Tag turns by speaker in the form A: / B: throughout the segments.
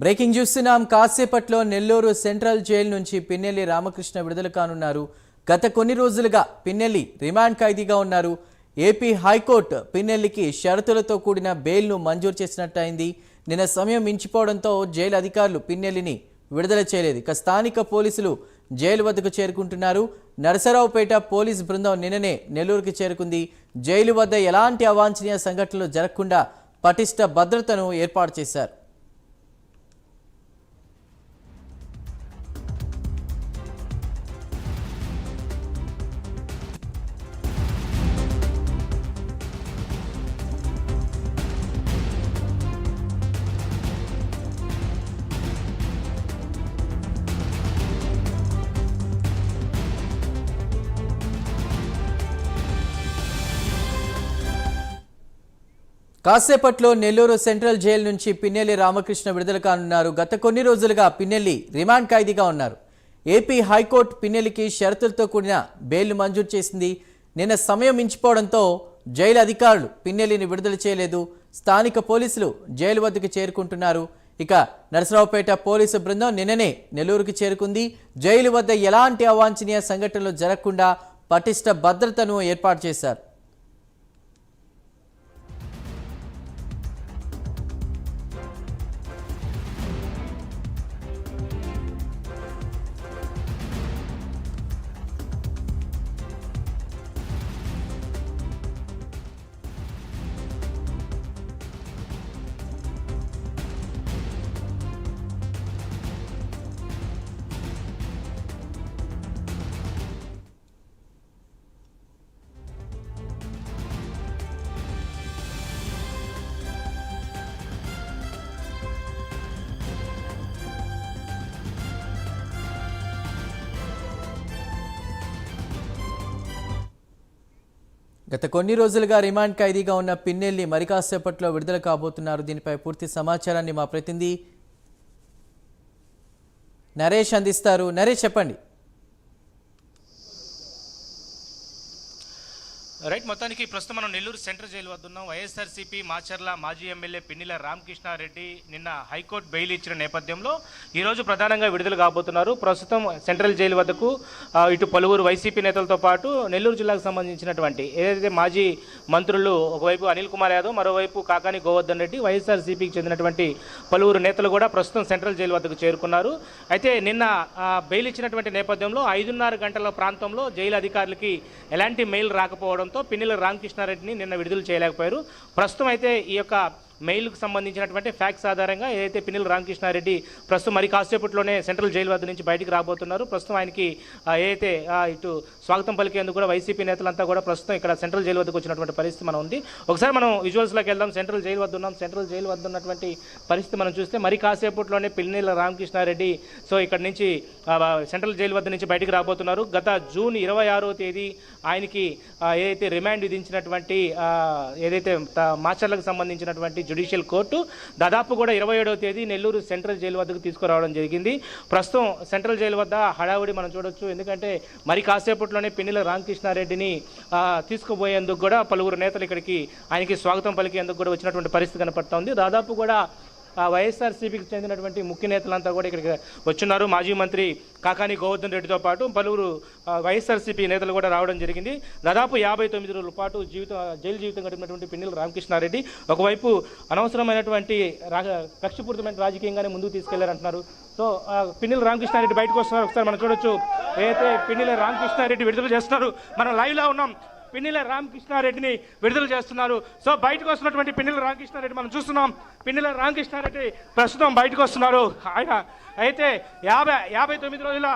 A: Breaking చూస్తున్నాం కాసేపట్లో Nellore central jail నుంచి పిన్నెల్లి రామకృష్ణ విడుదల కానున్నారు. గత కొన్ని రోజులుగా పిన్నెల్లి రిమాండ్ ఖైదీగా ఉన్నారు. ఏపీ హైకోర్టు పిన్నెల్లికి షరతులతో కూడిన బెయిల్ను మంజూరు చేసినట్టయింది. నిన్న సమయం మించిపోవడంతో జైలు అధికారులు పిన్నెల్లిని విడుదల చేయలేదు. ఇక స్థానిక పోలీసులు జైలు వద్దకు చేరుకుంటున్నారు. నరసరావుపేట పోలీస్ బృందం నిన్ననే నెల్లూరుకి చేరుకుంది. జైలు వద్ద ఎలాంటి అవాంఛనీయ సంఘటనలు జరగకుండా పటిష్ట భద్రతను ఏర్పాటు చేశారు. కాసేపట్లో నెల్లూరు సెంట్రల్ జైలు నుంచి పిన్నెల్లి రామకృష్ణ విడుదల కానున్నారు. గత కొన్ని రోజులుగా పిన్నెల్లి రిమాండ్ ఖైదీగా ఉన్నారు. ఏపీ హైకోర్టు పిన్నెల్లికి షరతులతో కూడిన బెయిల్ మంజూరు చేసింది. నిన్న సమయం మించిపోవడంతో జైలు అధికారులు పిన్నెల్లిని విడుదల చేయలేదు. స్థానిక పోలీసులు జైలు వద్దకు చేరుకుంటున్నారు. ఇక నరసరావుపేట పోలీసు బృందం నిన్ననే నెల్లూరుకి చేరుకుంది. జైలు వద్ద ఎలాంటి అవాంఛనీయ సంఘటనలు జరగకుండా పటిష్ట భద్రతను ఏర్పాటు చేశారు. గత కొన్ని రోజులుగా రిమాండ్ ఖైదీగా ఉన్న పిన్నెల్లి మరి కాసేపట్లో విడుదల కాబోతున్నారు. దీనిపై పూర్తి సమాచారాన్ని మా ప్రతినిధి నరేష్ అందిస్తారు. నరేష్ చెప్పండి.
B: రైట్ మొత్తానికి ప్రస్తుతం మనం నెల్లూరు సెంట్రల్ జైలు వద్ద ఉన్నాం. వైఎస్ఆర్సీపీ మాచర్ల మాజీ ఎమ్మెల్యే పిన్నిల రామకృష్ణారెడ్డి నిన్న హైకోర్టు బెయిల్ ఇచ్చిన నేపథ్యంలో ఈరోజు ప్రధానంగా విడుదల కాబోతున్నారు. ప్రస్తుతం సెంట్రల్ జైలు వద్దకు ఇటు పలువురు వైసీపీ నేతలతో పాటు నెల్లూరు జిల్లాకు సంబంధించినటువంటి ఏదైతే మాజీ మంత్రులు ఒకవైపు అనిల్ కుమార్ యాదవ్ మరోవైపు కాకాని గోవర్ధన్ రెడ్డి వైఎస్ఆర్సీపీకి చెందినటువంటి పలువురు నేతలు కూడా ప్రస్తుతం సెంట్రల్ జైలు వద్దకు చేరుకున్నారు. అయితే నిన్న బెయిల్ ఇచ్చినటువంటి నేపథ్యంలో ఐదున్నర గంటల ప్రాంతంలో జైలు అధికారులకి ఎలాంటి మెయిల్ రాకపోవడం రాకపోవడంతో పిన్నెల రామకృష్ణారెడ్డిని నిన్న విడుదల చేయలేకపోయారు. ప్రస్తుతం అయితే ఈ యొక్క మెయిల్కు సంబంధించినటువంటి ఫ్యాక్స్ ఆధారంగా ఏదైతే పినిల్ రామకృష్ణారెడ్డి ప్రస్తుతం మరి కాసేపట్లోనే సెంట్రల్ జైలు వద్ద నుంచి బయటికి రాబోతున్నారు. ప్రస్తుతం ఆయనకి ఏదైతే ఇటు స్వాగతం పలికేందుకు కూడా వైసీపీ నేతలంతా కూడా ప్రస్తుతం ఇక్కడ సెంట్రల్ జైలు వద్దకు వచ్చినటువంటి పరిస్థితి మనం ఉంది. ఒకసారి మనం విజువల్స్లోకి వెళ్దాం. సెంట్రల్ జైలు వద్ద ఉన్నాం. సెంట్రల్ జైలు వద్ద ఉన్నటువంటి పరిస్థితి మనం చూస్తే మరి కాసేపట్లోనే పిన్నెల రామకృష్ణారెడ్డి సో ఇక్కడ నుంచి సెంట్రల్ జైలు వద్ద నుంచి బయటికి రాబోతున్నారు. గత జూన్ ఇరవై ఆరో తేదీ ఆయనకి ఏదైతే రిమాండ్ విధించినటువంటి ఏదైతే మాచర్లకు సంబంధించినటువంటి జ్యుడిషియల్ కోర్టు దాదాపు కూడా ఇరవై ఏడవ తేదీ నెల్లూరు సెంట్రల్ జైలు వద్దకు తీసుకురావడం జరిగింది. ప్రస్తుతం సెంట్రల్ జైలు వద్ద హడావుడి మనం చూడొచ్చు. ఎందుకంటే మరి కాసేపట్లోనే పిన్నెల రామకృష్ణారెడ్డిని తీసుకుపోయేందుకు కూడా పలువురు నేతలు ఇక్కడికి ఆయనకి స్వాగతం పలికేందుకు కూడా వచ్చినటువంటి పరిస్థితి కనపడుతోంది దాదాపు కూడా వైఎస్ఆర్సీపీకి చెందినటువంటి ముఖ్య నేతలంతా కూడా ఇక్కడికి వచ్చున్నారు. మాజీ మంత్రి కాకాని గోవర్ధన్ రెడ్డితో పాటు పలువురు వైఎస్ఆర్సీపీ నేతలు కూడా రావడం జరిగింది. దాదాపు యాభై తొమ్మిది రోజుల పాటు జీవితం జైలు జీవితం గడిపినటువంటి పిన్నెల రామకృష్ణారెడ్డి ఒకవైపు అనవసరమైనటువంటి రా కక్షపూరితమైన రాజకీయంగానే ముందుకు తీసుకెళ్ళారంటున్నారు. సో పిన్నెల రామకృష్ణారెడ్డి బయటకు వస్తున్నారు. ఒకసారి మనం చూడొచ్చు. ఏదైతే పిన్నెల రామకృష్ణారెడ్డి విడుదల చేస్తున్నారు మనం లైవ్లో ఉన్నాం. పిన్నెల రామకృష్ణారెడ్డిని విడుదల చేస్తున్నారు. సో బయటకు వస్తున్నటువంటి పిన్నెల రామకృష్ణారెడ్డి మనం చూస్తున్నాం. పిన్నెల రామకృష్ణారెడ్డి ప్రస్తుతం బయటకు వస్తున్నారు. ఆయన అయితే యాభై యాభై తొమ్మిది రోజుల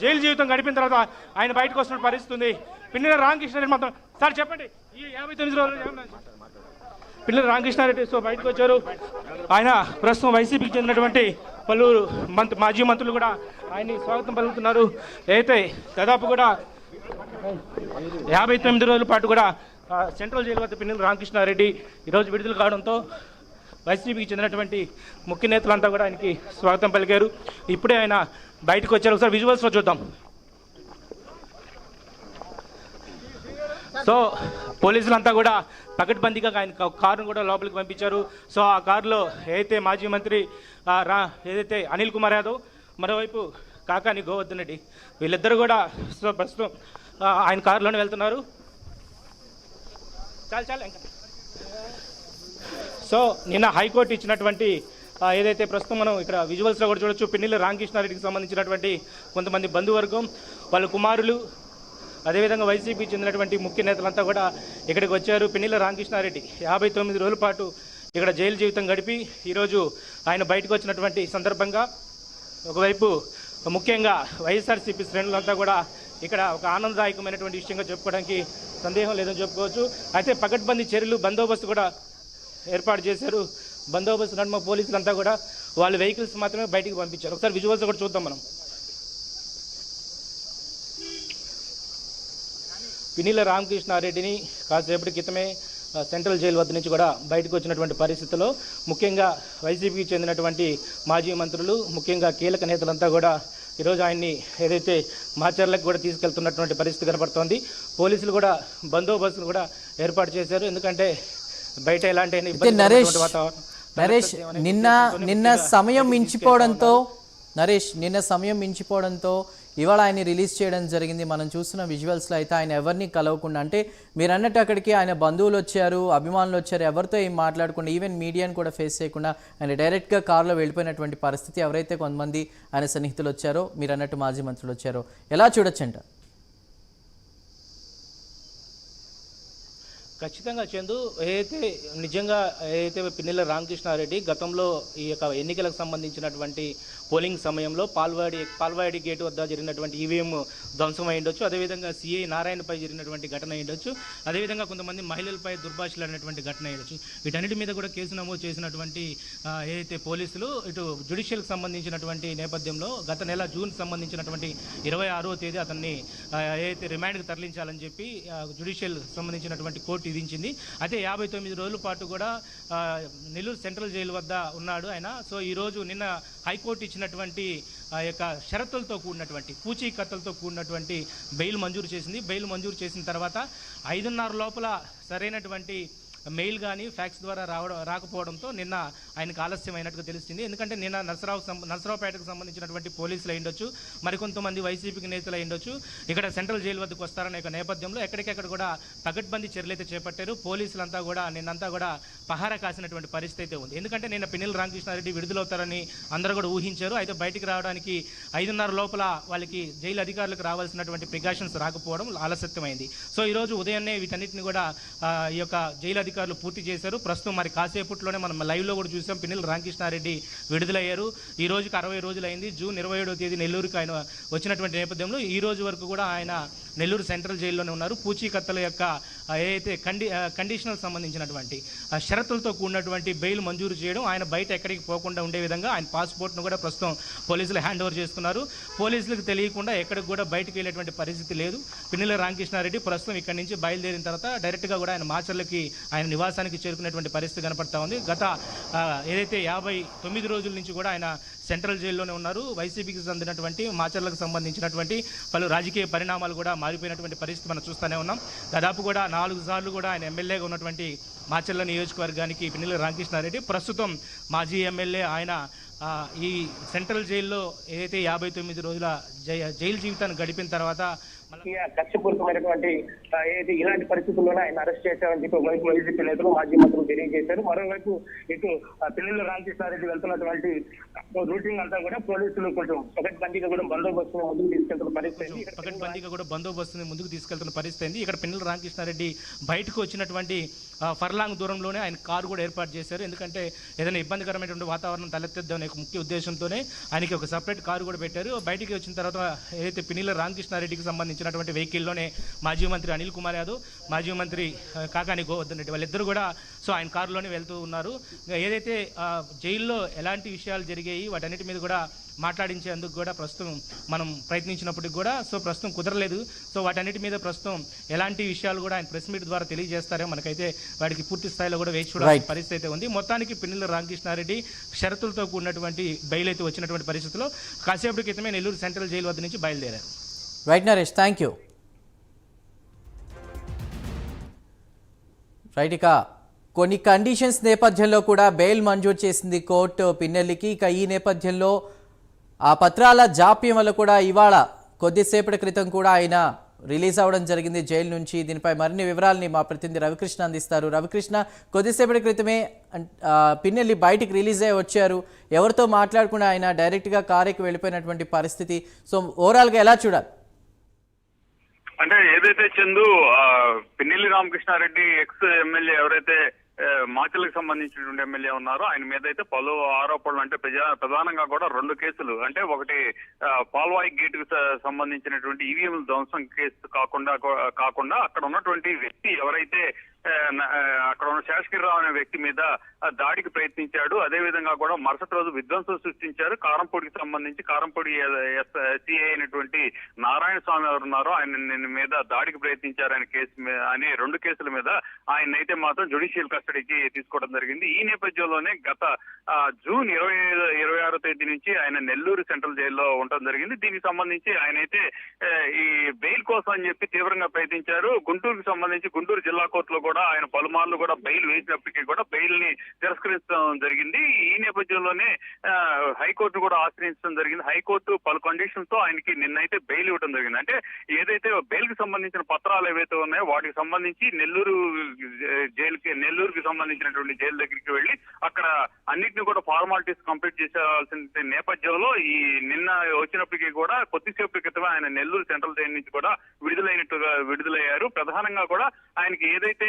B: జైలు జీవితం గడిపిన తర్వాత ఆయన బయటకు వస్తున్న పరిస్థితి ఉంది. పిన్నెల రామకృష్ణారెడ్డి మాత్రం సార్ చెప్పండి. ఈ యాభై తొమ్మిది రోజులు పిల్లలు రామకృష్ణారెడ్డి సో బయటకు వచ్చారు. ఆయన ప్రస్తుతం వైసీపీకి చెందినటువంటి పలువురు మంత్రి మాజీ మంత్రులు కూడా ఆయన్ని స్వాగతం పలుకుతున్నారు. అయితే దాదాపు కూడా యాభై తొమ్మిది రోజుల పాటు కూడా సెంట్రల్ జైలు వద్ద పిన్నెల రామకృష్ణారెడ్డి ఈరోజు విడుదల కావడంతో వైసీపీకి చెందినటువంటి ముఖ్య నేతలంతా కూడా ఆయనకి స్వాగతం పలికారు. ఇప్పుడే ఆయన బయటకు వచ్చారు. ఒకసారి విజువల్స్లో చూద్దాం. సో పోలీసులంతా కూడా పకడ్బందీగా ఆయన కారును కూడా లోపలికి పంపించారు. సో ఆ కారులో ఏదైతే మాజీ మంత్రి రా ఏదైతే అనిల్ కుమార్ యాదవ్ మరోవైపు కాకాని గోవర్ధన్ రెడ్డి వీళ్ళిద్దరు కూడా సో ప్రస్తుతం ఆయన కారులోనే వెళ్తున్నారు. చాలు చాలు ఇంకా సో నిన్న హైకోర్టు ఇచ్చినటువంటి ఏదైతే ప్రస్తుతం మనం ఇక్కడ విజువల్స్లో కూడా చూడొచ్చు పిన్నెల్లి రామకృష్ణారెడ్డికి సంబంధించినటువంటి కొంతమంది బంధువర్గం వాళ్ళ కుమారులు అదేవిధంగా వైసీపీ చెందినటువంటి ముఖ్య నేతలంతా కూడా ఇక్కడికి వచ్చారు. పిన్నెల్లి రామకృష్ణారెడ్డి యాభై తొమ్మిది రోజుల పాటు ఇక్కడ జైలు జీవితం గడిపి ఈరోజు ఆయన బయటకు వచ్చినటువంటి సందర్భంగా ఒకవైపు ముఖ్యంగా వైఎస్ఆర్సీపీ శ్రేణులంతా కూడా ఇక్కడ ఒక ఆనందదాయకమైనటువంటి విషయంగా చెప్పుకోవడానికి సందేహం లేదని చెప్పుకోవచ్చు. అయితే పకడ్బందీ చర్యలు బందోబస్తు కూడా ఏర్పాటు చేశారు. బందోబస్తు నడుమ పోలీసులంతా కూడా వాళ్ళ వెహికల్స్ మాత్రమే బయటికి పంపించారు. ఒకసారి విజువల్స్ కూడా చూద్దాం మనం. పినిల రామకృష్ణారెడ్డిని కాసేపటి క్రితమే సెంట్రల్ జైలు వద్ద నుంచి కూడా బయటకు వచ్చినటువంటి పరిస్థితుల్లో ముఖ్యంగా వైసీపీకి చెందినటువంటి మాజీ మంత్రులు ముఖ్యంగా కీలక నేతలంతా కూడా ఈరోజు ఆయన్ని ఏదైతే మాచర్లకు కూడా తీసుకెళ్తున్నటువంటి పరిస్థితి కనపడుతోంది. పోలీసులు కూడా బందోబస్తులు కూడా ఏర్పాటు చేశారు. ఎందుకంటే బయట ఎలాంటి వాతావరణం
A: నరేష్ నిన్న నిన్న సమయం మించిపోవడంతో నరేష్ నిన్న సమయం మించిపోవడంతో ఇవాళ ఆయన రిలీజ్ చేయడం జరిగింది. మనం చూస్తున్న విజువల్స్లో అయితే ఆయన ఎవరిని కలవకుండా అంటే మీరు అన్నట్టు అక్కడికి ఆయన బంధువులు వచ్చారు అభిమానులు వచ్చారు ఎవరితో ఏం మాట్లాడకుండా ఈవెన్ మీడియాని కూడా ఫేస్ చేయకుండా ఆయన డైరెక్ట్గా కారులో వెళ్ళిపోయినటువంటి పరిస్థితి ఎవరైతే కొంతమంది ఆయన సన్నిహితులు వచ్చారో మీరు అన్నట్టు మాజీ మంత్రులు వచ్చారో ఎలా చూడొచ్చంట
B: ఖచ్చితంగా చందు ఏదైతే నిజంగా ఏదైతే పిన్నెల రామకృష్ణారెడ్డి గతంలో ఈ యొక్క ఎన్నికలకు సంబంధించినటువంటి పోలింగ్ సమయంలో పాల్వాడి పాల్వాడి గేటు వద్ద జరిగినటువంటి ఈవీఎం ధ్వంసం అయి ఉండొచ్చు. అదేవిధంగా సిఐ నారాయణపై జరిగినటువంటి ఘటన అయి ఉండొచ్చు. అదేవిధంగా కొంతమంది మహిళలపై దుర్భాషలు అనేటువంటి ఘటన అయ్యొచ్చు వీటన్నిటి మీద కూడా కేసు నమోదు చేసినటువంటి ఏదైతే పోలీసులు ఇటు జ్యుడిషియల్కి సంబంధించినటువంటి నేపథ్యంలో గత నెల జూన్ సంబంధించినటువంటి ఇరవై ఆరో తేదీ అతన్ని ఏదైతే రిమాండ్కి తరలించాలని చెప్పి జుడిషియల్ జ్యుడిషియల్ సంబంధించినటువంటి కోర్టు విధించింది. అయితే యాభై తొమ్మిది రోజుల పాటు కూడా నెల్లూరు సెంట్రల్ జైలు వద్ద ఉన్నాడు ఆయన. సో ఈరోజు నిన్న హైకోర్టు ఇచ్చినటువంటి ఆ యొక్క షరతులతో కూడినటువంటి పూచీకత్తులతో కూడినటువంటి బెయిల్ మంజూరు చేసింది. బెయిల్ మంజూరు చేసిన తర్వాత ఐదున్నర లోపల సరైనటువంటి మెయిల్ కానీ ఫ్యాక్స్ ద్వారా రావడం రాకపోవడంతో నిన్న ఆయనకు ఆలస్యం అయినట్టుగా తెలుస్తుంది. ఎందుకంటే నిన్న నరసరావు సం- నరసరావుపేటకు సంబంధించినటువంటి పోలీసులు అయ్యుండొచ్చు మరికొంతమంది వైసీపీకి నేతలు అయ్యుండొచ్చు ఇక్కడ సెంట్రల్ జైలు వద్దకు వస్తారనే నేపథ్యంలో ఎక్కడికెక్కడ కూడా పగడ్బందీ చర్యలు అయితే చేపట్టారు. పోలీసులంతా కూడా నిన్నంతా కూడా పహారా కాసినటువంటి పరిస్థితి అయితే ఉంది. ఎందుకంటే నిన్న పిన్నెల రామకృష్ణారెడ్డి విడుదలవుతారని అందరూ కూడా ఊహించారు. అయితే బయటికి రావడానికి ఐదున్నర లోపల వాళ్ళకి జైలు అధికారులకు రావాల్సినటువంటి ప్రికాషన్స్ రాకపోవడం ఆలస్యమైంది. సో ఈరోజు ఉదయాన్నే వీటన్నిటిని కూడా ఈ యొక్క జైలు అధికారులు పూర్తి చేశారు. ప్రస్తుతం మరి కాసేపట్లోనే మనం లైవ్లో కూడా చూసాం. పిన్నెల రామకృష్ణారెడ్డి విడుదలయ్యారు. ఈ రోజుకి అరవై రోజులైంది జూన్ ఇరవై ఏడవ తేదీ నెల్లూరుకి ఆయన వచ్చినటువంటి నేపథ్యంలో ఈ రోజు వరకు కూడా ఆయన నెల్లూరు సెంట్రల్ జైల్లోనే ఉన్నారు. పూచీకత్తల యొక్క ఏదైతే కండి కండిషనల్ సంబంధించినటువంటి షరతులతో కూడినటువంటి బెయిల్ మంజూరు చేయడం ఆయన బయట ఎక్కడికి పోకుండా ఉండే విధంగా ఆయన పాస్పోర్ట్ను కూడా ప్రస్తుతం పోలీసులు హ్యాండ్ ఓవర్ చేస్తున్నారు. పోలీసులకు తెలియకుండా ఎక్కడికి కూడా బయటకు వెళ్ళేటువంటి పరిస్థితి లేదు. పిన్నెల రామకృష్ణారెడ్డి ప్రస్తుతం ఇక్కడి నుంచి బయలుదేరిన తర్వాత డైరెక్ట్గా కూడా ఆయన మాచర్లకి ఆయన ఆయన నివాసానికి చేరుకునేటువంటి పరిస్థితి కనపడతా ఉంది. గత ఏదైతే యాభై తొమ్మిది రోజుల నుంచి కూడా ఆయన సెంట్రల్ జైల్లోనే ఉన్నారు. వైసీపీకి చెందినటువంటి మాచర్లకు సంబంధించినటువంటి పలు రాజకీయ పరిణామాలు కూడా మారిపోయినటువంటి పరిస్థితి మనం చూస్తూనే ఉన్నాం. దాదాపు కూడా నాలుగు సార్లు కూడా ఆయన ఎమ్మెల్యేగా ఉన్నటువంటి మాచర్ల నియోజకవర్గానికి పిన్నెల రామకృష్ణారెడ్డి. ప్రస్తుతం మాజీ ఎమ్మెల్యే ఆయన ఈ సెంట్రల్ జైల్లో ఏదైతే యాభై తొమ్మిది రోజుల జై జైలు జీవితాన్ని గడిపిన తర్వాత
C: కక్షపూరితమైనటువంటి ఏది ఇలాంటి పరిస్థితుల్లోనే ఆయన అరెస్ట్ చేశారని చెప్పి ఒకవైపు వైసీపీ నేతలు మాజీ మంత్రులు తెలియజేశారు మరోవైపు ఇటు పిల్లలు రామకృష్ణారెడ్డి వెళ్తున్నటువంటి రూటింగ్ అంతా కూడా పోలీసులు కొంచెం పకడ్బందీగా కూడా బందోబస్తును ముందుకు తీసుకెళ్తున్న పరిస్థితి ఉంది. ఇక్కడ
B: పకడ్బందీగా కూడా బందోబస్తుని ముందుకు తీసుకెళ్తున్న పరిస్థితి ఇక్కడ పిన్నెల రామకృష్ణారెడ్డి బయటకు వచ్చినటువంటి ఫర్లాంగ్ దూరంలోనే ఆయన కారు కూడా ఏర్పాటు చేశారు. ఎందుకంటే ఏదైనా ఇబ్బందికరమైనటువంటి వాతావరణం తలెత్తేద్దామనే ఒక ముఖ్య ఉద్దేశంతోనే ఆయనకి ఒక సపరేట్ కారు కూడా పెట్టారు. బయటికి వచ్చిన తర్వాత ఏదైతే పినిల రామకృష్ణారెడ్డికి సంబంధించినటువంటి వెహికల్లోనే మాజీ మంత్రి అనిల్ కుమార్ యాదవ్ మాజీ మంత్రి కాకాని గోవర్ధన్ రెడ్డి వాళ్ళిద్దరు కూడా సో ఆయన కారులోనే వెళ్తూ ఉన్నారు. ఏదైతే జైల్లో ఎలాంటి విషయాలు జరిగాయి వాటన్నిటి మీద కూడా మాట్లాడించేందుకు కూడా ప్రస్తుతం మనం ప్రయత్నించినప్పటికి కూడా సో ప్రస్తుతం కుదరలేదు. సో వాటన్నిటి మీద ప్రస్తుతం ఎలాంటి విషయాలు కూడా ఆయన ప్రెస్ మీట్ ద్వారా తెలియజేస్తారో మనకైతే వాడికి పూర్తి స్థాయిలో కూడా వేచి చూడాల్సిన. పరిస్థితి అయితే ఉంది. మొత్తానికి పిన్నెల రామకృష్ణారెడ్డి షరతులతో కూడినటువంటి బెయిల్ అయితే వచ్చినటువంటి పరిస్థితిలో కాసేపటి క్రితమే నెల్లూరు సెంట్రల్ జైలు వద్ద నుంచి బయలుదేరారు.
A: Right Naresh thank you right ఇక కొన్ని కండిషన్స్ నేపథ్యంలో కూడా బెయిల్ మంజూరు చేసింది కోర్టు పిన్నెల్లికి. ఇక ఈ నేపథ్యంలో ఆ పత్రాల జాప్యం వల్ల కూడా ఇవాళ కొద్దిసేపటి క్రితం కూడా ఆయన రిలీజ్ అవ్వడం జరిగింది జైలు నుంచి. దీనిపై మరిన్ని వివరాలని మా ప్రతినిధి రవికృష్ణ అందిస్తారు. రవికృష్ణ కొద్దిసేపటి క్రితమే పిన్నెల్లి బయటికి రిలీజ్ అయ్యి వచ్చారు. ఎవరితో మాట్లాడకుండా ఆయన డైరెక్ట్గా కారుకి వెళ్ళిపోయినటువంటి పరిస్థితి. సో ఓవరాల్గా ఎలా చూడాలి?
D: అంటే ఏదైతే చందు పిన్నెల్లి రామకృష్ణారెడ్డి ఎక్స్ ఎమ్మెల్యే ఎవరైతే ఆ, సంబంధించినటువంటి ఎమ్మెల్యే ఉన్నారు. ఆయన మీద అయితే పలు ఆరోపణలు అంటే ప్రజా- ప్రధానంగా కూడా రెండు కేసులు. అంటే ఒకటి పాల్వాయి గేట్కు సంబంధించినటువంటి ఈవీఎంల ధ్వంసం కేసు కాకుండా కాకుండా అక్కడ ఉన్నటువంటి వ్యక్తి ఎవరైతే అక్కడ ఉన్న శేషగిరిరావు అనే వ్యక్తి మీద దాడికి ప్రయత్నించాడు. అదే విధంగా కూడా మరుసటి రోజు విధ్వంసం సృష్టించారు. కారంపొడికి సంబంధించి కారంపొడి సిఐ అయినటువంటి నారాయణ స్వామి ఎవరు ఉన్నారో ఆయన మీద దాడికి ప్రయత్నించారు ఆయన కేసు మీద అనే రెండు కేసుల మీద ఆయన అయితే మాత్రం జుడిషియల్ కస్టడీకి తీసుకోవడం జరిగింది. ఈ నేపథ్యంలోనే గత జూన్ ఇరవై ఇరవై ఆరో తేదీ నుంచి ఆయన నెల్లూరు సెంట్రల్ జైల్లో ఉండడం జరిగింది. దీనికి సంబంధించి ఆయన అయితే ఈ బెయిల్ కోసం అని చెప్పి తీవ్రంగా ప్రయత్నించారు. గుంటూరుకి సంబంధించి గుంటూరు జిల్లా కోర్టులో కూడా కూడా ఆయన పలుమార్లు కూడా బెయిల్ వేసినప్పటికీ కూడా బెయిల్ని తిరస్కరించడం జరిగింది. ఈ నేపథ్యంలోనే హైకోర్టు కూడా ఆశ్రయించడం జరిగింది. హైకోర్టు పలు కండిషన్స్తో ఆయనకి నిన్నైతే బెయిల్ ఇవ్వడం జరిగింది. అంటే ఏదైతే బెయిల్కి సంబంధించిన పత్రాలు ఏవైతే ఉన్నాయో వాటికి సంబంధించి నెల్లూరు జైలుకి నెల్లూరుకి సంబంధించినటువంటి జైలు దగ్గరికి వెళ్ళి అక్కడ అన్నిటిని కూడా ఫార్మాలిటీస్ కంప్లీట్ చేసేవాల్సిన నేపథ్యంలో ఈ నిన్న వచ్చినప్పటికీ కూడా కొద్దిసేపు క్రితమే ఆయన నెల్లూరు సెంట్రల్ జైలు నుంచి కూడా విడుదలైనట్టుగా విడుదలయ్యారు. ప్రధానంగా కూడా ఆయనకి ఏదైతే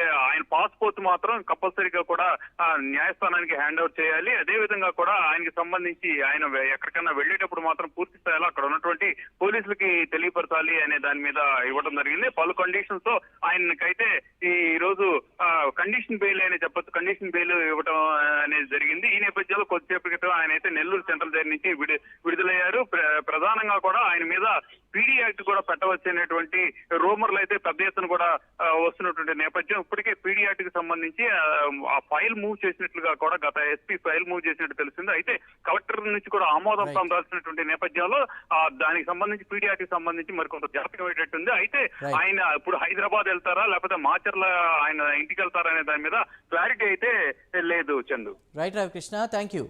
D: ఆయన పాస్పోర్ట్ మాత్రం కంపల్సరీగా కూడా న్యాయస్థానానికి హ్యాండ్ ఓవర్ చేయాలి. అదే విధంగా కూడా ఆయనకి సంబంధించి ఆయన ఎక్కడికైనా వెళ్ళేటప్పుడు మాత్రం పూర్తి స్థాయిలో అక్కడ ఉన్నటువంటి పోలీసులకి తెలియపరచాలి అనే దాని మీద ఇవ్వడం జరిగింది. పలు కండిషన్స్తో ఆయనకైతే ఈ రోజు కండిషన్ బెయిల్ అనే చెప్పొచ్చు. కండిషన్ బెయిల్ ఇవ్వడం అనేది జరిగింది. ఈ నేపథ్యంలో కొద్దిసేపు క్రితం ఆయన అయితే నెల్లూరు సెంట్రల్ జైలు నుంచి విడు విడుదలయ్యారు. ప్ర- ప్రధానంగా కూడా ఆయన మీద పీడీ యాక్ట్ కూడా పెట్టవచ్చు అనేటువంటి రూమర్లు అయితే పెద్ద ఎత్తున కూడా వస్తున్నటువంటి నేపథ్యం ఇప్పటికే పీడీ యాక్ట్కి సంబంధించి ఆ, ఫైల్ మూవ్ చేసినట్లుగా కూడా గత ఎస్పీ ఫైల్ మూవ్ చేసినట్టు తెలిసింది. అయితే కలెక్టర్ నుంచి కూడా ఆమోదం. పొందాల్సినటువంటి నేపథ్యంలో ఆ, దానికి సంబంధించి పీడీ యాక్ట్కి సంబంధించి మరి కొంత జాప్యం అయ్యేటట్టుంది అయితే. ఆయన ఇప్పుడు హైదరాబాద్ వెళ్తారా లేకపోతే మాచర్ల ఆయన ఇంటికి వెళ్తారా అనే దాని మీద క్లారిటీ అయితే లేదు Chandu.
A: Right Ravikrishna thank you